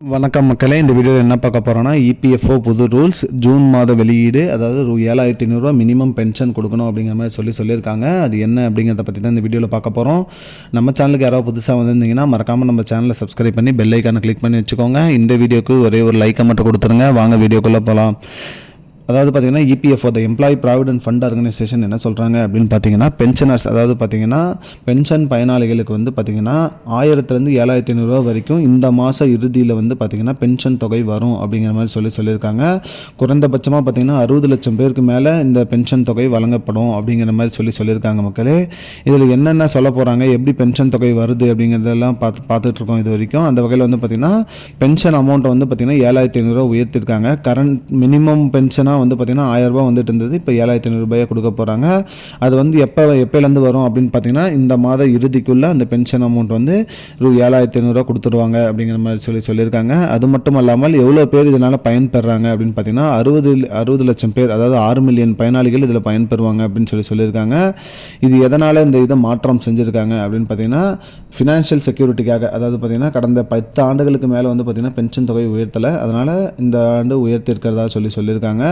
வணக்கம் மக்களே இந்த வீடியோவில் என்ன பார்க்க போகிறோன்னா இபிஎஃப்ஓ புது ரூல்ஸ் ஜூன் மாத வெளியீடு அதாவது ரூ ஏழாயிரத்தி ஐநூறுரூவா மினிமம் பென்ஷன் கொடுக்கணும் அப்படிங்கிற மாதிரி சொல்லி சொல்லியிருக்காங்க. அது என்ன அப்படிங்கிறத பற்றி தான் இந்த வீடியோவில் பார்க்க போகிறோம் நம்ம சேனலுக்கு யாராவது புதுசாக வந்திருந்தீங்கன்னா மறக்காமல் நம்ம சேனலை சப்ஸ்கிரைப் பண்ணி பெல் ஐக்கானை கிளிக் பண்ணி வச்சுக்கோங்க. இந்த வீடியோக்கு ஒரே ஒரு லைக்கை மட்டும் கொடுத்துருங்க. வாங்க வீடியோக்குள்ளே போகலாம் அதாவது பார்த்தீங்கன்னா EPFO the employee provident fund organisation என்ன சொல்கிறாங்க அப்படின்னு பார்த்தீங்கன்னா பென்ஷனர்ஸ் அதாவது பார்த்தீங்கன்னா பென்ஷன் பயனாளிகளுக்கு வந்து பார்த்தீங்கன்னா ஆயிரத்துலேருந்து ஏழாயிரத்தி ஐநூறுரூவா வரைக்கும் இந்த மாத இறுதியில் வந்து பார்த்தீங்கன்னா பென்ஷன் தொகை வரும் அப்படிங்கிற மாதிரி சொல்லி சொல்லியிருக்காங்க. குறைந்தபட்சமாக பார்த்தீங்கன்னா அறுபது லட்சம் பேருக்கு மேலே இந்த பென்ஷன் தொகை வழங்கப்படும் அப்படிங்கிற மாதிரி சொல்லி சொல்லியிருக்காங்க மக்களே. இதில் என்னென்ன சொல்ல போகிறாங்க எப்படி பென்ஷன் தொகை வருது அப்படிங்கிறதெல்லாம் பார்த்து பார்த்துட்ருக்கோம் இது வரைக்கும். அந்த வகையில் வந்து பார்த்தீங்கன்னா பென்ஷன் அமௌண்ட்டை வந்து பார்த்தீங்கன்னா ஏழாயிரத்தி ஐநூறுரூவா உயர்த்திருக்காங்க. கரண்ட் மினிமம் பென்ஷனாக வந்து பார்த்தீங்கன்னா ஆயிரரூபா வந்துட்டு இருந்தது. இப்போ ஏழாயிரத்தி ஐநூறுரூபாயை கொடுக்க போகிறாங்க அது வந்து எப்போ எப்போலேருந்து வரும் அப்படின்னு பார்த்தீங்கன்னா இந்த மாத இறுதிக்குள்ளே அந்த பென்ஷன் அமௌண்ட் வந்து ரூ ஏழாயிரத்தி ஐநூறுரூவா கொடுத்துருவாங்க அப்படிங்கிற மாதிரி சொல்லி சொல்லியிருக்காங்க. அது மட்டும் இல்லாமல் எவ்வளோ பேர் இதனால் பயன்பெறாங்க அப்படின்னு பார்த்தீங்கன்னா அறுபது அறுபது லட்சம் பேர் அதாவது ஆறு மில்லியன் பயனாளிகள் இதில் பயன்பெறுவாங்க அப்படின்னு சொல்லி சொல்லியிருக்காங்க. இது எதனால் இந்த இதை மாற்றம் செஞ்சுருக்காங்க அப்படின்னு பார்த்தீங்கன்னா ஃபினான்ஷியல் செக்யூரிட்டிக்காக அதாவது பார்த்தீங்கன்னா கடந்த பத்து ஆண்டுகளுக்கு மேலே வந்து பார்த்திங்கன்னா பென்ஷன் தொகை உயர்த்தலை. அதனால் இந்த ஆண்டு உயர்த்திருக்கிறதா சொல்லி சொல்லியிருக்காங்க.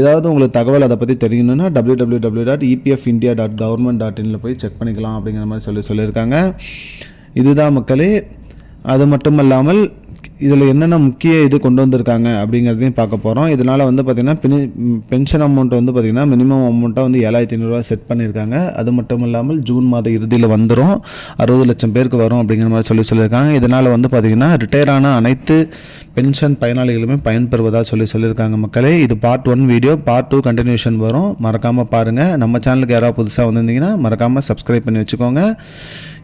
ஏதாவது உங்களுக்கு தகவல் அதை பற்றி தெரியணும்னா W W W dot EPF India dot government dot இனில் போய் செக் பண்ணிக்கலாம் அப்படிங்கிற மாதிரி சொல்லி சொல்லியிருக்காங்க. இதுதான் மக்களே அது மட்டும் இல்லாமல் இதில் என்னென்ன முக்கிய இது கொண்டு வந்திருக்காங்க அப்படிங்கிறதையும் பார்க்க போகிறோம் இதனால் வந்து பார்த்திங்கன்னா பென்ஷன் அமௌண்ட் வந்து பார்த்திங்கன்னா மினிமம் அமௌண்ட்டாக வந்து ஏழாயிரத்தி ஐநூறுரூவா செட் பண்ணியிருக்காங்க அது மட்டும் இல்லாமல் ஜூன் மாத இறுதியில் வந்துடும் அறுபது லட்சம் பேருக்கு வரும் அப்படிங்கிற மாதிரி சொல்லி சொல்லியிருக்காங்க. இதனால் வந்து பார்த்திங்கன்னா ரிட்டையர் ஆன அனைத்து பென்ஷன் பயனாளிகளுமே பயன்பெறுவதாக சொல்லி சொல்லியிருக்காங்க மக்களே. இது part one video part two continuation வரும். மறக்காமல் பாருங்கள் நம்ம சேனலுக்கு யாராவது புதுசாக வந்திருந்தீங்கன்னா மறக்காமல் சப்ஸ்கிரைப் பண்ணி வச்சுக்கோங்க.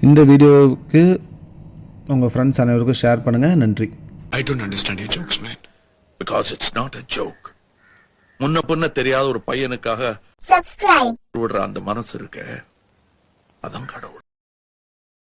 இந்த வீடியோவுக்கு உங்கள் ஃப்ரெண்ட்ஸ் அனைவருக்கும் ஷேர் பண்ணுங்கள் நன்றி. I don't understand your jokes, man. Because it's not a joke. முன்ன பின்ன தெரியாத ஒரு பையனுக்காக subscribe. விடுற அந்த மனசு இருக்க. அதான் கடவுள்.